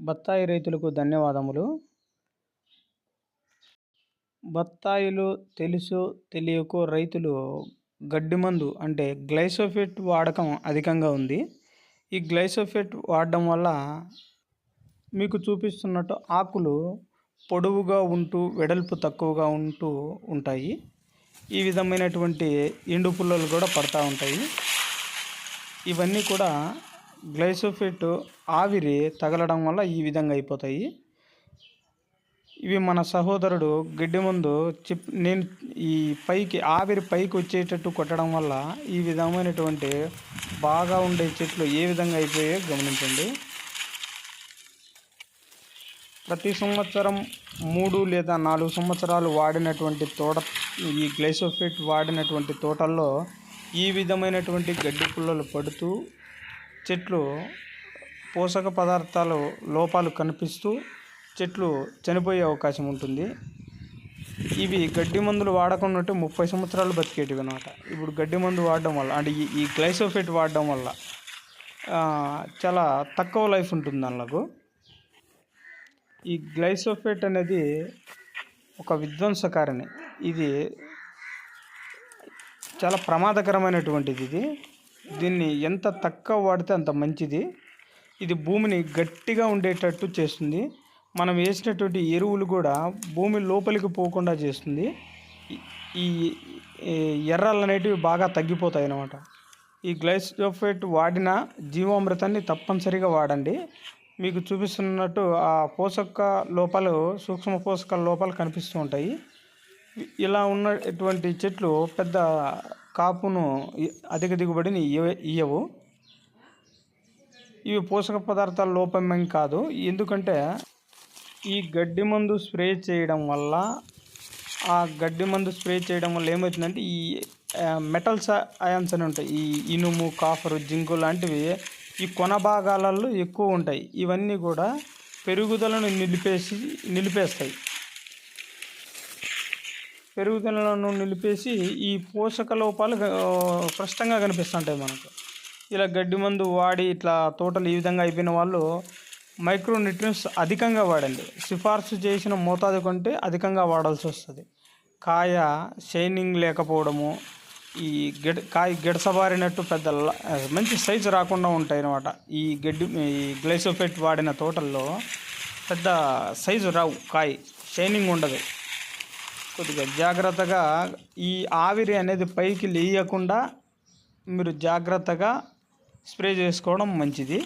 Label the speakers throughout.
Speaker 1: బత్తాయి రైతులకు ధన్యవాదములు. బత్తాయిలు తెలుసు తెలియకో రైతులు గడ్డి మందు అంటే గ్లైసోఫెట్ వాడకం అధికంగా ఉంది. ఈ గ్లైసోఫెట్ వాడడం వల్ల మీకు చూపిస్తున్నట్టు ఆకులు పొడవుగా ఉంటూ వెడల్పు తక్కువగా ఉంటూ ఉంటాయి. ఈ విధమైనటువంటి ఎండు పుల్లలు కూడా పడతా ఉంటాయి. ఇవన్నీ కూడా గ్లైసోఫిట్ ఆవిరి తగలడం వల్ల ఈ విధంగా అయిపోతాయి. ఇవి మన సహోదరుడు గడ్డి ముందు చిప్ నేను ఈ పైకి ఆవిరి పైకి వచ్చేటట్టు కొట్టడం వల్ల ఈ విధమైనటువంటి బాగా ఉండే చెట్లు ఏ విధంగా అయిపోయాయో గమనించండి. ప్రతి సంవత్సరం మూడు లేదా నాలుగు సంవత్సరాలు వాడినటువంటి తోట ఈ గ్లైసోఫిట్ వాడినటువంటి తోటల్లో ఈ విధమైనటువంటి గడ్డి పుల్లలు పడుతూ చెట్లు పోషక పదార్థాలు లోపాలు కనిపిస్తూ చెట్లు చనిపోయే అవకాశం ఉంటుంది. ఇవి గడ్డి మందులు వాడకుండా ముప్పై సంవత్సరాలు బతికేటివి అనమాట ఇప్పుడు గడ్డి మందు వాడడం వల్ల అంటే ఈ ఈ వాడడం వల్ల చాలా తక్కువ లైఫ్ ఉంటుంది అందులో ఈ గ్లైసోఫేట్ అనేది ఒక విధ్వంసకారిణి. ఇది చాలా ప్రమాదకరమైనటువంటిది ఇది. దీన్ని ఎంత తక్కువ వాడితే అంత మంచిది. ఇది భూమిని గట్టిగా ఉండేటట్టు చేస్తుంది. మనం వేసినటువంటి ఎరువులు కూడా భూమి లోపలికి పోకుండా చేస్తుంది. ఈ- ఎర్రలు అనేటివి బాగా తగ్గిపోతాయి అన్నమాట. ఈ గ్లైసోఫేట్ వాడిన జీవామృతాన్ని తప్పనిసరిగా వాడండి. మీకు చూపిస్తున్నట్టు ఆ పోషక లోపాలు సూక్ష్మ పోషక లోపాలు కనిపిస్తూ ఉంటాయి. ఇలా ఉన్నటువంటి చెట్లు పెద్ద కాపును అధిక దిగుబడిని ఇయ్యవు. ఇవి పోషక పదార్థాల లోపమేం కాదు. ఎందుకంటే ఈ గడ్డి మందు స్ప్రే చేయడం వల్ల ఆ గడ్డి మందు స్ప్రే చేయడం వల్ల ఏమవుతుందంటే ఈ మెటల్స్ అయాన్స్ అని ఉంటాయి. ఈ ఇనుము కాఫరు జింకు లాంటివి ఈ కొన భాగాలలో ఎక్కువ ఉంటాయి. ఇవన్నీ కూడా పెరుగుదలను నిలిపేసి నిలిపేస్తాయి. పెరుగుదలను నిలిపేసి ఈ పోషక లోపాలు స్పష్టంగా కనిపిస్తుంటాయి మనకు. ఇలా గడ్డి మందు వాడి ఇట్లా తోటలు ఈ విధంగా అయిపోయిన వాళ్ళు మైక్రోన్యూట్రియన్స్ అధికంగా వాడండి. సిఫార్సు చేసిన మోతాదు కంటే అధికంగా వాడాల్సి వస్తుంది. కాయ షైనింగ్ లేకపోవడము ఈ గిడ కాయ గిడసబారినట్టు పెద్ద మంచి సైజు రాకుండా ఉంటాయి అన్నమాట ఈ గడ్డి ఈ గ్లైసోఫెట్ వాడిన తోటల్లో పెద్ద సైజు రావు కాయ షైనింగ్ ఉండదు. కొద్దిగా జాగ్రత్తగా ఈ ఆవిరి అనేది పైకి లేయకుండా మీరు జాగ్రత్తగా స్ప్రే చేసుకోవడం మంచిది.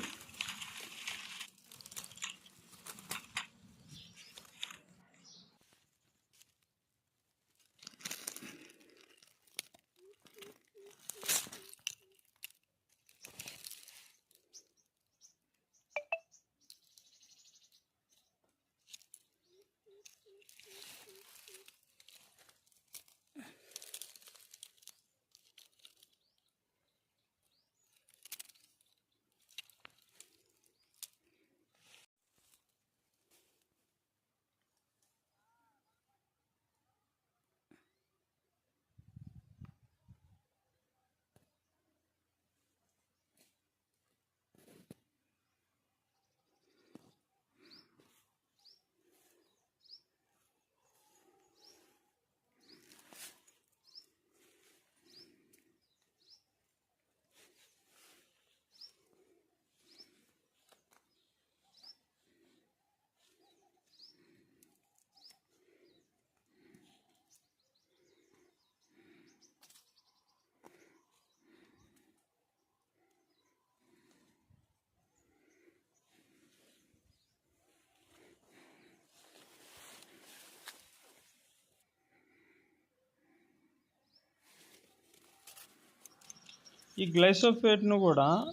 Speaker 1: ఈ గ్లైసోఫేట్ను కూడా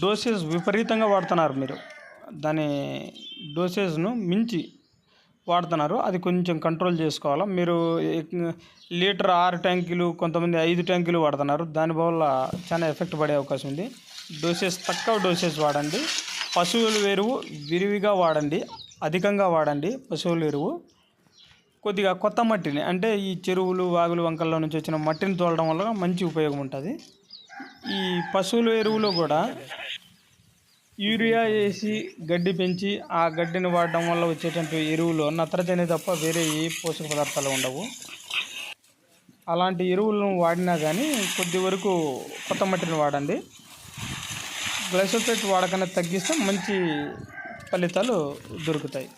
Speaker 1: డోసేజ్ విపరీతంగా వాడుతున్నారు మీరు. దాని డోసేజ్ను మించి వాడుతున్నారు. అది కొంచెం కంట్రోల్ చేసుకోవాలి? మీరు లీటర్ ఆరు ట్యాంకులు కొంతమంది ఐదు ట్యాంకులు వాడుతున్నారు. దాని వల్ల చాలా ఎఫెక్ట్ పడే అవకాశం ఉంది. డోసేజ్ తక్కువ డోసేజ్ వాడండి. పశువుల ఎరువు విరివిగా వాడండి. అధికంగా వాడండి. పశువుల ఎరువు కొద్దిగా కొత్త మట్టిని అంటే ఈ చెరువులు వాగులు వంకల్లో నుంచి వచ్చిన మట్టిని తోలడం వల్ల మంచి ఉపయోగం ఉంటుంది. ఈ పశువుల ఎరువులో కూడా యూరియా వేసి గడ్డి పెంచి ఆ గడ్డిని వాడడం వల్ల వచ్చేటువంటి ఎరువులు నత్రజని తప్ప వేరే ఏ పోషక పదార్థాలు ఉండవు. అలాంటి ఎరువులను వాడినా కానీ కొద్ది వరకు కొత్త మట్టిని వాడండి. గ్లైసోఫేట్ వాడకనే తగ్గిస్తే మంచి ఫలితాలు దొరుకుతాయి.